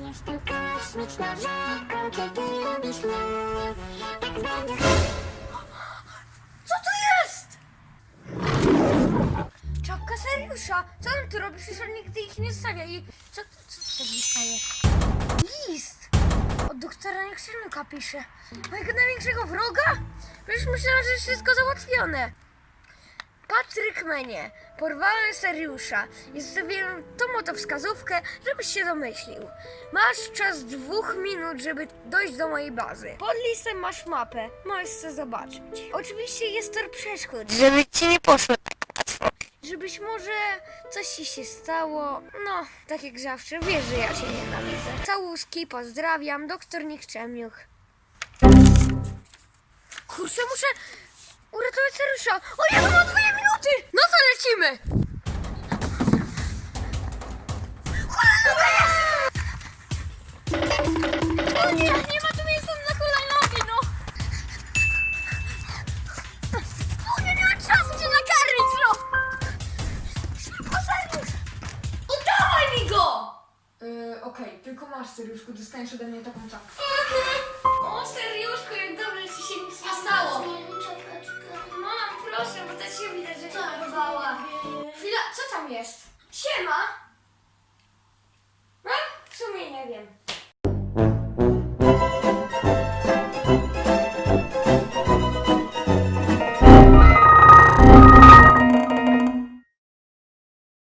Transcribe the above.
jestem kosmiczną rzeką, kiedy lubisz mnie. Tak będzie Co to jest? Czapka Seriusza. Co on tu robi? Przecież on nigdy ich nie stawia. I co, co to dostaje? List. Od doktora Niekrzemyka pisze. Mojego największego wroga? Przecież myślałam, że jest wszystko załatwione. Patryk Menie. Porwałem Seriusza i zostawiłem tą oto wskazówkę, żebyś się domyślił. Masz czas dwóch minut, żeby dojść do mojej bazy. Pod listem masz mapę. Możesz sobie zobaczyć. Oczywiście jest tor przeszkód. Żeby ci nie poszło tak łatwo. Żebyś może coś ci się stało. No, tak jak zawsze, wiesz, że ja cię nienawidzę. Całuski, pozdrawiam, doktor Nikczemiuch. Kurczę, muszę uratować Serusza. O, ja mam! No jest! O nie, nie ma tu miejsca na hulajnogi, no! O nie, nie ma czasu cię nakarmić, no! Szybko, Seriusz! Oddawaj mi go! Yy, Okej, tylko masz, Seriuszku, dostaniesz ode mnie taką czapkę. O, Seriuszku, tam jest? Siema! No, w sumie nie wiem.